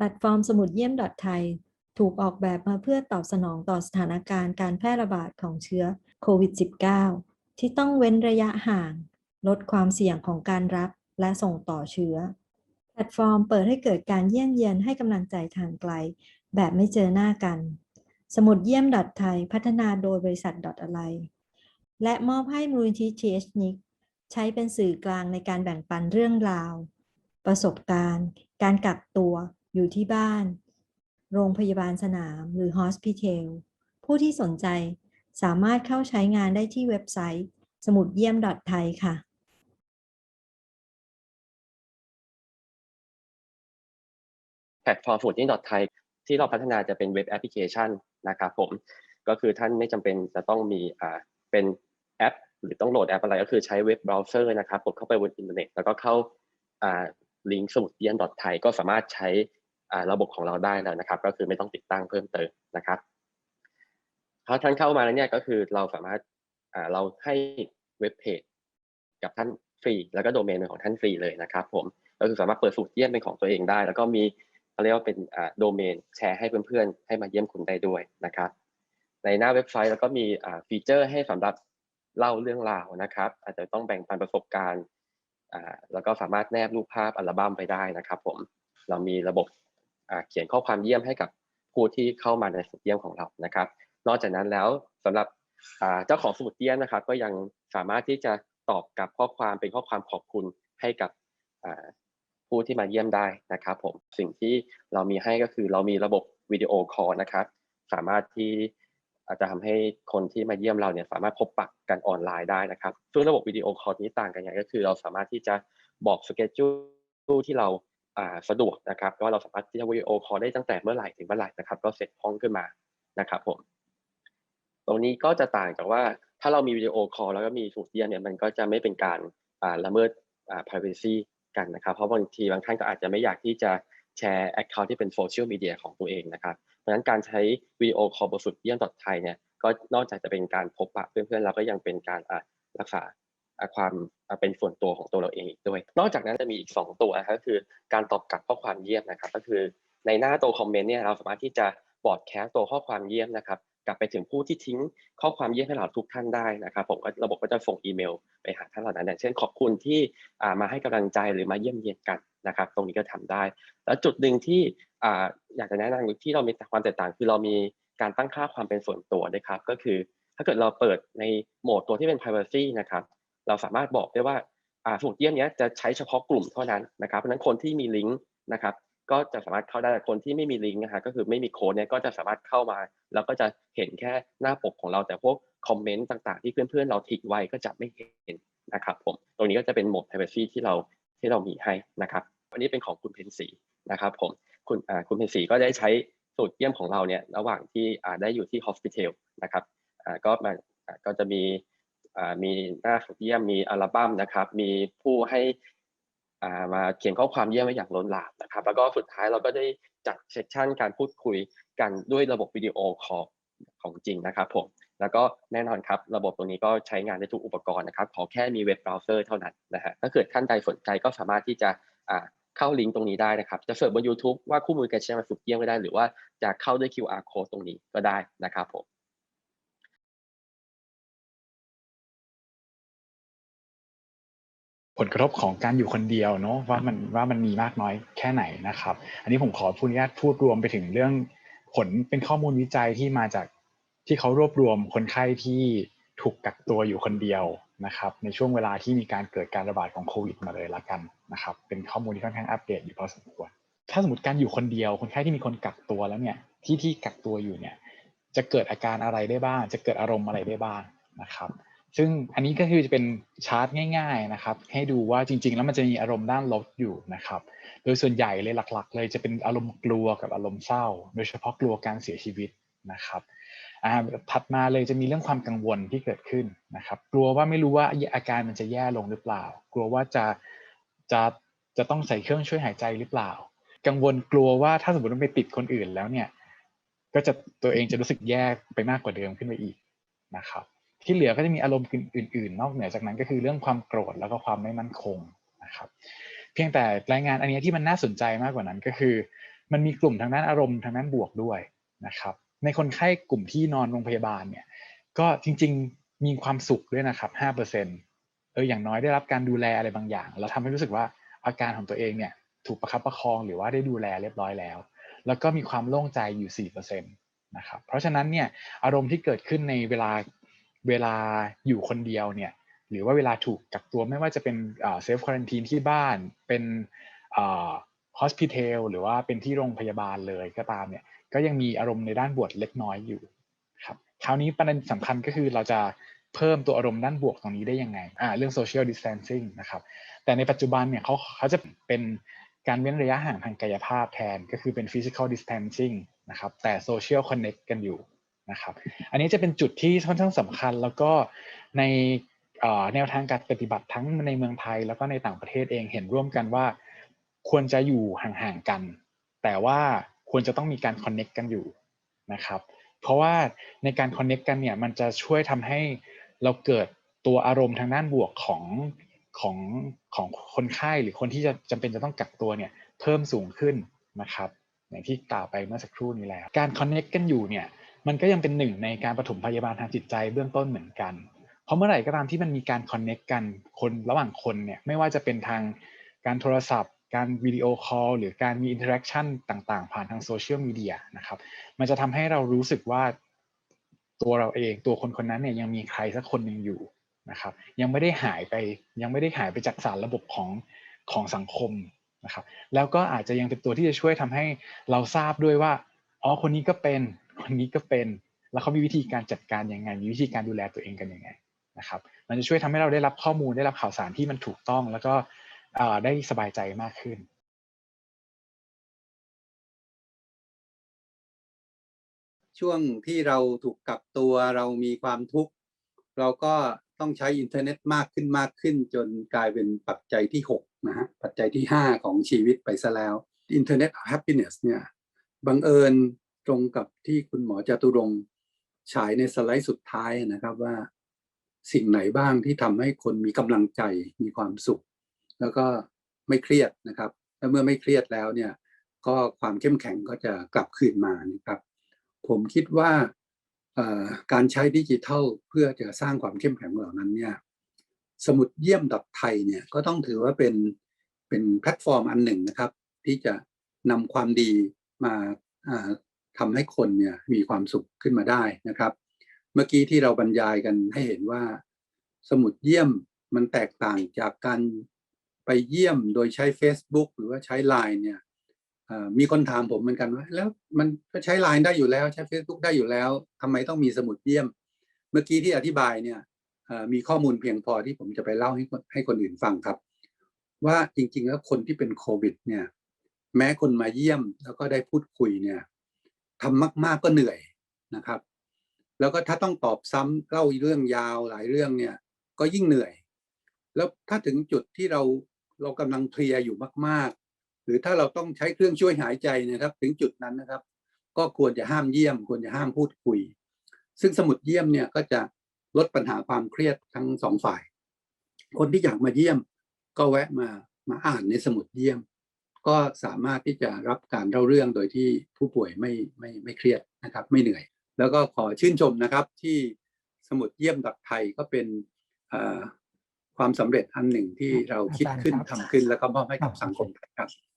แพลตฟอร์มสมุดเยี่ยมไทยถูกออกแบบมาเพื่อตอบสนองต่อสถานการณ์การแพร่ระบาดของเชื้อโควิด -19 ที่ต้องเว้นระยะห่าง ลดความเสี่ยงของการรับและส่งต่อเชื้อ แพลตฟอร์มเปิดให้เกิดการเยี่ยมเยียนให้กำลังใจทางไกล แบบไม่เจอหน้ากัน สมุดเยี่ยมไทยพัฒนาโดยบริษัท อะไร และมอบให้มูลนิธิ TH นิกใช้เป็นสื่อกลางในการแบ่งปันเรื่องราว ประสบการณ์ การกักตัว อยู่ที่บ้าน โรงพยาบาลสนามหรือ Hospital ผู้ที่สนใจสามารถเข้าใช้งานได้ที่เว็บไซต์ สมุดเยี่ยมไทยค่ะแพลตฟอร์มสูตรนี้ .thai ที่เราพัฒนาจะเป็นเว็บแอปพลิเคชันนะครับผมก็คือท่านไม่จำเป็นจะต้องมีอ่าเป็นแอป หรือต้องโหลดแอปอะไรก็คือใช้เว็บเบราว์เซอร์นะครับกดเข้าไปบนอินเทอร์เน็ตแล้วก็เข้าลิงก์สมุดเยี่ยม .thai ก็สามารถใช้ ระบบของเราได้แล้วนะครับ ก็คือไม่ต้องติดตั้งเพิ่มเติมนะครับพอท่านเข้ามาแล้วเนี่ยก็คือเราสามารถเราให้เว็บเพจกับท่านฟรี แล้วก็โดเมนเป็นของท่านฟรีเลยนะครับ ผมก็คือสามารถเปิดสูตรเยี่ยมเป็นของตัวเองได้ แล้วก็มีเขาเรียกว่าเป็นโดเมนแชร์ให้เพื่อนๆ ให้มาเยี่ยมคุณได้ด้วยนะครับ ในหน้าเว็บไซต์แล้วก็มีฟีเจอร์ให้สำหรับเล่าเรื่องราวนะครับ อาจจะต้องแบ่งปันประสบการณ์แล้วก็สามารถแนบรูปภาพอัลบั้มไปได้นะครับ ผมเรามีระบบ เขียนข้อความเยี่ยมให้กับผู้ที่เข้ามาในสมุดเยี่ยมของเรานะครับ นอกจากนั้นแล้วสำหรับอ่าเจ้าของสมุดเยี่ยมนะครับ ก็ยังสามารถที่จะตอบกับข้อความเป็นข้อความขอบคุณให้กับอ่าผู้ที่มาเยี่ยมได้นะครับผมสิ่งที่เรามีให้ก็คือเรามีระบบวิดีโอคอลนะครับ สามารถที่อาจจะทำให้คนที่มาเยี่ยมเราเนี่ยสามารถพบปะกันออนไลน์ได้นะครับซึ่งระบบวิดีโอคอลนี้ต่างกันอย่างก็คือ เราสามารถที่จะบอกสเกจจูที่เรา สะดวกนะครับก็เราสามารถที่จะวิดีโอคอลได้ตั้งแต่เมื่อไหร่ถึงเมื่อไหร่นะครับ ก็เสร็จห้องขึ้นมานะครับผมตรงนี้ก็จะต่างจากว่าถ้าเรามีวิดีโอคอลแล้วก็มีสูตรเยี่ยเนี่ยมันก็จะไม่เป็นการละเมิดอ่า privacy กันนะครับ เพราะบางทีบางท่านก็อาจจะไม่อยากที่จะแชร์ account ที่เป็นโซเชียลมีเดียของตัวเองนะครับ เพราะฉะนั้นการใช้วิดีโอคอลบนสุดเยี่ยม .thai เนี่ยก็นอกจากจะเป็นการพบปะเพื่อนๆเราก็ยังเป็นการอ่ารักษา ความเป็นส่วนตัวของตัวเราเองอีกด้วย นอกจากนั้นจะมีอีก 2 ตัวนะครับก็คือการตอบกลับข้อความเยี่ยมนะครับ ก็คือในหน้าตัวคอมเมนต์เนี่ยเราสามารถที่จะบอดแคสตัวข้อความเยี่ยมนะครับกลับไปถึงผู้ที่ทิ้งข้อความเยี่ยมให้เราทุกท่านได้นะครับ ผมก็ระบบก็จะส่งอีเมล ไปหาท่านเหล่านั้นอย่างเช่น ขอบคุณที่มาให้กำลังใจหรือมาเยี่ยมเยียนกันนะครับ ตรงนี้ก็ทำได้ แล้วจุดหนึ่งที่อ่าอยากจะแนะนำที่เรามีความแตกต่างคือเรามีการตั้งค่าความเป็นส่วนตัวด้วยครับ ก็คือถ้าเกิดเราเปิดในโหมดตัวที่เป็น privacy นะครับ เราสามารถบอกได้ว่าสมุดเยี่ยมนี้จะใช้เฉพาะกลุ่มเท่านั้นนะครับเพราะฉะนั้นคนที่มีลิงก์นะครับก็จะสามารถเข้าได้แต่คนที่ไม่มีลิงก์นะฮะก็คือไม่มีโค้ดเนี่ยก็จะสามารถเข้ามา แล้วก็จะเห็นแค่หน้าปกของเราแต่พวกคอมเมนต์ต่างๆ ที่เพื่อนๆเราทิ้งไว้ก็จะไม่เห็นนะครับผมตรงนี้ก็จะเป็นโหมด privacy ที่เราที่เรามีให้นะครับวันนี้เป็นของคุณเพนสีนะครับผมคุณคุณเพนสีก็ได้ใช้สูตรเยี่ยมของเราเนี่ยระหว่างที่ได้อยู่ที่ hospital นะครับก็มาก็จะมี มีหน้าเยี่ยมมีอัลบั้มนะครับ มีผู้ให้มาเขียนข้อความเยี่ยมไว้อย่างล้นหลามนะครับ แล้วก็สุดท้ายเราก็ได้จัดเซสชันการพูดคุยกันด้วยระบบวิดีโอคอลของจริงนะครับผมแล้วก็แน่นอนครับระบบตรงนี้ก็ใช้งานได้ทุกอุปกรณ์นะครับ ขอแค่มีเว็บเบราว์เซอร์เท่านั้นนะฮะถ้าเกิดท่านใดสนใจก็สามารถที่จะเข้าลิงก์ตรงนี้ได้นะครับ จะเสิร์ชบน YouTube ว่าคู่มือการใช้งานฝึกเยี่ยมก็ได้ หรือว่าจะเข้าด้วย QR code ตรงนี้ก็ได้นะครับผม ผลกระทบของการอยู่คนเดียวเนาะว่ามันว่ามันมีมากน้อยแค่ไหนนะครับ อันนี้ผมขอพูดอนุญาตพูดรวมไปถึงเรื่องผลเป็นข้อมูลวิจัยที่มาจากที่เขารวบรวมคนไข้ที่ถูกกักตัวอยู่คนเดียวนะครับ ในช่วงเวลาที่มีการเกิดการระบาดของโควิดมาเลยละกันนะครับ เป็นข้อมูลที่ค่อนข้างอัปเดตอยู่พอสมควรถ้าสมมติการอยู่คนเดียว คนไข้ที่มีคนกักตัวแล้วเนี่ยที่ที่กักตัวอยู่เนี่ยจะเกิดอาการอะไรได้บ้าง จะเกิดอารมณ์อะไรได้บ้างนะครับ ซึ่งอันนี้ก็คือจะเป็นชาร์ตง่าย ๆนะครับ ให้ดูว่าจริง ๆ แล้วมันจะมีอารมณ์ด้านลบอยู่นะครับ โดยส่วนใหญ่เลยหลัก ๆ เลยจะเป็นอารมณ์กลัวกับอารมณ์เศร้า โดยเฉพาะกลัวการเสียชีวิตนะครับถัดมาเลยจะมีเรื่องความกังวลที่เกิดขึ้นนะครับ กลัวว่าไม่รู้ว่าอาการมันจะแย่ลงหรือเปล่า กลัวว่าจะจะจะต้องใส่เครื่องช่วยหายใจหรือเปล่า กังวลกลัวว่าถ้าสมมติว่าไปติดคนอื่นแล้วเนี่ย ก็จะตัวเองจะรู้สึกแย่ไปมากกว่าเดิมขึ้นไปอีกนะครับ ที่เหลือก็จะมีอารมณ์อื่นๆ นอกเหนือจากนั้นก็คือเรื่องความโกรธแล้วก็ความไม่มั่นคงนะครับ เพียงแต่รายงานอันนี้ที่มันน่าสนใจมากกว่านั้นก็คือ มันมีกลุ่มทางด้านอารมณ์ทางด้านบวกด้วยนะครับ ในคนไข้กลุ่มที่นอนโรงพยาบาลเนี่ยก็จริงๆมีความสุขด้วยนะครับห้าเอออย่างน้อยได้รับการดูแลอะไรบางอย่าง แล้วทำให้รู้สึกว่าอาการของตัวเองเนี่ยถูกประคับประคองหรือว่าได้ดูแลเรียบร้อยแล้ว แล้วก็มีความโล่งใจอยู่สี่เปอร์เซ็นตนะครับ เพราะฉะนั้นเนี่ยอารมณ์ที่เกิดขึ้นในเวลา เวลาอยู่คนเดียวเนี่ยหรือว่าเวลาถูกกักตัวไม่ว่าจะเป็นเซฟควอนตีนที่บ้านเป็นฮอสพิทอลหรือว่าเป็นที่โรงพยาบาลเลยก็ตามเนี่ยก็ยังมีอารมณ์ในด้านบวกเล็กน้อยอยู่ครับคราวนี้ประเด็นสำคัญก็คือเราจะเพิ่มตัวอารมณ์ด้านบวกตรงนี้ได้ยังไงอ่าเรื่อง social distancing นะครับแต่ในปัจจุบันเนี่ยเขาเขาจะเป็นการเว้นระยะห่างทางกายภาพแทนก็คือเป็น physical distancing นะครับแต่ social connect กันอยู่ นะครับ อันนี้จะเป็นจุดที่ค่อนข้างสำคัญแล้วก็ในแนวทางการปฏิบัติทั้งในเมืองไทยแล้วก็ในต่างประเทศเองเห็นร่วมกันว่า ควรจะอยู่ห่างๆกัน แต่ว่าควรจะต้องมีการคอนเน็กกันอยู่นะครับ เพราะว่าในการคอนเน็กกันเนี่ยมันจะช่วยทำให้เราเกิดตัวอารมณ์ทางด้านบวกของของของคนไข้หรือคนที่จะจำเป็นจะต้องกักตัวเนี่ยเพิ่มสูงขึ้นนะครับ อย่างที่กล่าวไปเมื่อสักครู่นี้แล้ว การคอนเน็กกันอยู่เนี่ย มันก็ยังเป็นหนึ่งในการปฐมพยาบาลทางจิตใจเบื้องต้นเหมือนกัน เพราะเมื่อไหร่ก็ตามที่มันมีการคอนเน็กกันคนระหว่างคนเนี่ยไม่ว่าจะเป็นทางการโทรศัพท์ การวิดีโอคอลหรือการมีอินเทอร์แอคชั่นต่างๆ ผ่านทางโซเชียลมีเดียนะครับมันจะทำให้เรารู้สึกว่าตัวเราเองตัวคนคนนั้นเนี่ยยังมีใครสักคนหนึ่งอยู่นะครับยังไม่ได้หายไปยังไม่ได้หายไปจากสารระบบของของสังคมนะครับแล้วก็อาจจะยังเป็นตัวที่จะช่วยทำให้เราทราบด้วยว่าอ๋อคนนี้ก็เป็น คนนี้ก็เป็นแล้วเขามีวิธีการจัดการยังไง มีวิธีการดูแลตัวเองกันยังไงนะครับ มันจะช่วยทำให้เราได้รับข้อมูลได้รับข่าวสารที่มันถูกต้อง แล้วก็ได้สบายใจมากขึ้นช่วงที่เราถูกกักตัวเรามีความทุกข์ เราก็ต้องใช้อินเทอร์เน็ตมากขึ้นมากขึ้น จนกลายเป็นปัจจัยที่6นะฮะปัจจัยที่ 5 ของชีวิตไปซะแล้วอินเทอร์เน็ตแฮปปี้เนสเนี่ยบังเอิญ ตรงกับที่คุณหมอจตุรงค์ฉายในสไลด์สุดท้ายนะครับว่าสิ่งไหนบ้างที่ทำให้คนมีกำลังใจมีความสุข แล้วก็ไม่เครียดนะครับและเมื่อไม่เครียดแล้วเนี่ยก็ความเข้มแข็งก็จะกลับคืนมานะครับ ผมคิดว่าการใช้ดิจิทัลเพื่อจะสร้างความเข้มแข็งเหล่านั้นเนี่ยสมุดเยี่ยมดับไทยเนี่ยก็ต้องถือว่าเป็นเป็นแพลตฟอร์มอันหนึ่งนะครับ ที่จะนำความดีมา ทำให้คนเนี่ยมีความสุขขึ้นมาได้นะครับ เมื่อกี้ที่เราบรรยายกันให้เห็นว่า สมุดเยี่ยมมันแตกต่างจากการไปเยี่ยมโดยใช้ Facebook หรือว่าใช้ Line เนี่ยมีคนถามผมเหมือนกันว่าแล้วมันก็ใช้ Line ได้อยู่แล้วใช้ Facebook ได้อยู่แล้วทำไมต้องมีสมุดเยี่ยม เมื่อกี้ที่อธิบายเนี่ยมีข้อมูลเพียงพอที่ผมจะไปเล่าให้ให้คนอื่นฟังครับ ว่าจริงๆแล้วคนที่เป็นโควิดเนี่ยแม้คนมาเยี่ยมแล้วก็ได้พูดคุยเนี่ย ทำมาก ๆก็เหนื่อยนะครับ แล้วก็ถ้าต้องตอบซ้ำเล่าเรื่องยาวหลายเรื่องเนี่ย ก็ยิ่งเหนื่อย แล้วถ้าถึงจุดที่เราเรากำลังเพลียอยู่มาก ๆ หรือถ้าเราต้องใช้เครื่องช่วยหายใจนะครับ ถึงจุดนั้นนะครับ ก็ควรจะห้ามเยี่ยม ควรจะห้ามพูดคุย ซึ่งสมุดเยี่ยมเนี่ยก็จะลดปัญหาความเครียดทั้งสองฝ่าย คนที่อยากมาเยี่ยม ก็แวะมามาอ่านในสมุดเยี่ยม ก็สามารถที่จะรับการเล่าเรื่องโดยที่ผู้ป่วยไม่ไม่ไม่เครียดนะครับ ไม่เหนื่อย แล้วก็ขอชื่นชมนะครับที่สมุดเยี่ยมดักไทยก็เป็นความสำเร็จอันหนึ่งที่เราคิดขึ้นทำขึ้นแล้วก็มอบให้กับสังคมครับ